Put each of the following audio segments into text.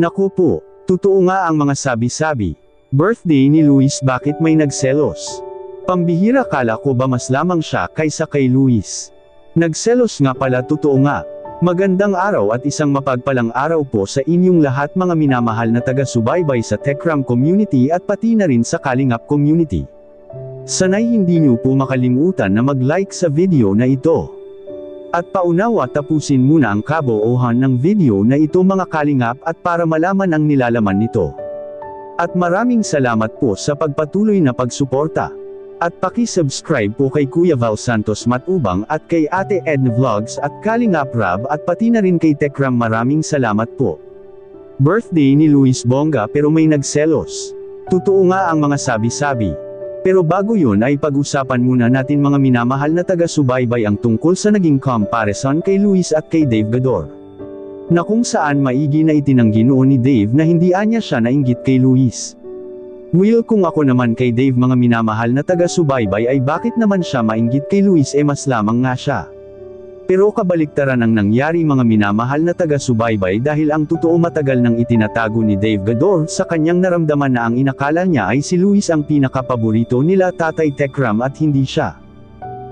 Naku po, totoo nga ang mga sabi-sabi. Birthday ni Luis bakit may nagselos? Pambihira kala ko ba mas lamang siya kaysa kay Luis? Nagselos nga pala totoo nga. Magandang araw at isang mapagpalang araw po sa inyong lahat mga minamahal na taga-subaybay sa Techram community at pati na rin sa Kalingap community. Sanay hindi nyo po makalimutan na mag-like sa video na ito. At paunawa tapusin muna ang kaboohan ng video na ito mga kalingap at para malaman ang nilalaman nito. At maraming salamat po sa pagpatuloy na pagsuporta. At paki-subscribe po kay Kuya Val Santos Matubang at kay Ate Edna Vlogs at Kalingap Rab at pati na rin kay Tekram maraming salamat po. Birthday ni Luis Bonga pero may nagselos. Totoo nga ang mga sabi-sabi. Pero bago yun ay pag-usapan muna natin mga minamahal na taga-subaybay ang tungkol sa naging comparison kay Luis at kay Dave Gador. Na kung saan maigi na itinanggi noon ni Dave na hindi anya siya nainggit kay Luis. Will kung ako naman kay Dave mga minamahal na taga-subaybay ay bakit naman siya mainggit kay Luis e mas lamang nga siya. Pero kabaliktaran ang nangyari mga minamahal na taga-subaybay dahil ang totoo matagal nang itinatago ni Dave Gador sa kanyang naramdaman na ang inakala niya ay si Luis ang pinakapaborito nila Tatay Tekram at hindi siya.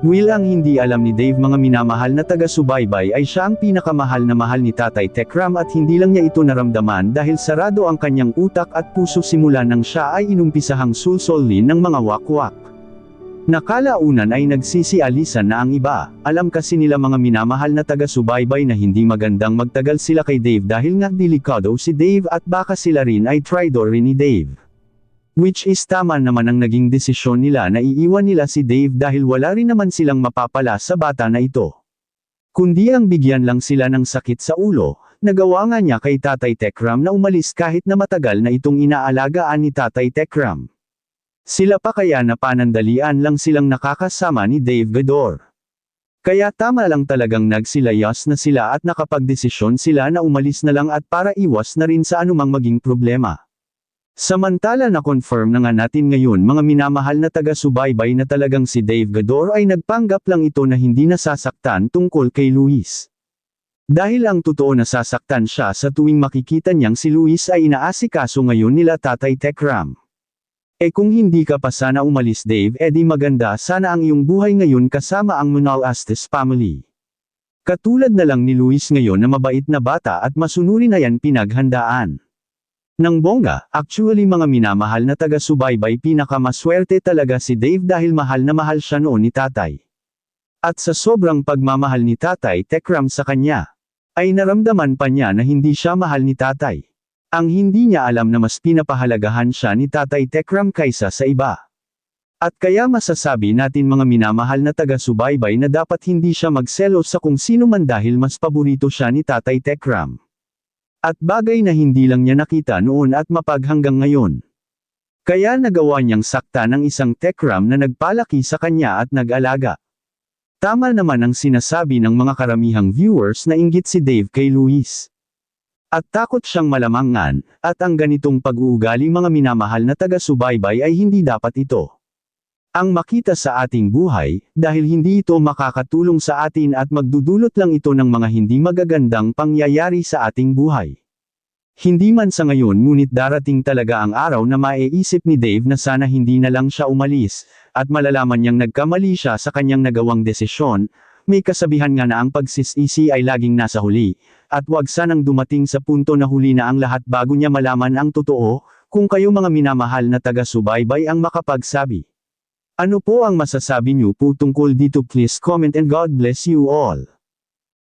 Will ang hindi alam ni Dave mga minamahal na taga-subaybay ay siya ang pinakamahal na mahal ni Tatay Tekram at hindi lang niya ito naramdaman dahil sarado ang kanyang utak at puso simula nang siya ay inumpisahang sulsolin ng mga wakwak. Nakalaunan ay nagsisialisan na ang iba, alam kasi nila mga minamahal na taga-subaybay na hindi magandang magtagal sila kay Dave dahil nga delikado si Dave at baka sila rin ay traitor rin ni Dave. Which is tama naman ang naging desisyon nila na iiwan nila si Dave dahil wala rin naman silang mapapala sa bata na ito. Kundi ang bigyan lang sila ng sakit sa ulo, nagawa nga niya kay Tatay Tekram na umalis kahit na matagal na itong inaalagaan ni Tatay Tekram. Sila pa kaya na panandalian lang silang nakakasama ni Dave Gador. Kaya tama lang talagang nagsilayas na sila at nakapagdesisyon sila na umalis na lang at para iwas na rin sa anumang maging problema. Samantala na confirm na nga natin ngayon mga minamahal na taga-subaybay na talagang si Dave Gador ay nagpanggap lang ito na hindi nasasaktan tungkol kay Luis. Dahil ang totoo nasasaktan siya sa tuwing makikita niyang si Luis ay inaasikaso ngayon nila Tatay Tekram. E kung hindi ka pa sana umalis Dave edi maganda sana ang iyong buhay ngayon kasama ang Munal Astes family. Katulad na lang ni Luis ngayon na mabait na bata at masunurin na yan pinaghandaan. Nang bongga, actually mga minamahal na taga-subaybay pinakamaswerte talaga si Dave dahil mahal na mahal siya noon ni tatay. At sa sobrang pagmamahal ni tatay Tekram sa kanya, ay naramdaman pa niya na hindi siya mahal ni tatay. Ang hindi niya alam na mas pinapahalagahan siya ni tatay Tekram kaysa sa iba. At kaya masasabi natin mga minamahal na taga-subaybay na dapat hindi siya magselo sa kung sino man dahil mas paborito siya ni tatay Tekram. At bagay na hindi lang niya nakita noon at mapaghanggang ngayon. Kaya nagawa niyang sakta ng isang tekram na nagpalaki sa kanya at nag-alaga. Tama naman ang sinasabi ng mga karamihang viewers na inggit si Dave kay Luis. At takot siyang malamangan, at ang ganitong pag-uugali mga minamahal na taga-subaybay ay hindi dapat ito. Ang makita sa ating buhay, dahil hindi ito makakatulong sa atin at magdudulot lang ito ng mga hindi magagandang pangyayari sa ating buhay. Hindi man sa ngayon ngunit darating talaga ang araw na maiisip ni Dave na sana hindi na lang siya umalis, at malalaman niyang nagkamali siya sa kanyang nagawang desisyon, may kasabihan nga na ang pagsisisi ay laging nasa huli, at wag sanang dumating sa punto na huli na ang lahat bago niya malaman ang totoo, kung kayo mga minamahal na taga-subaybay ang makapagsabi. Ano po ang masasabi niyo po tungkol dito please comment and God bless you all.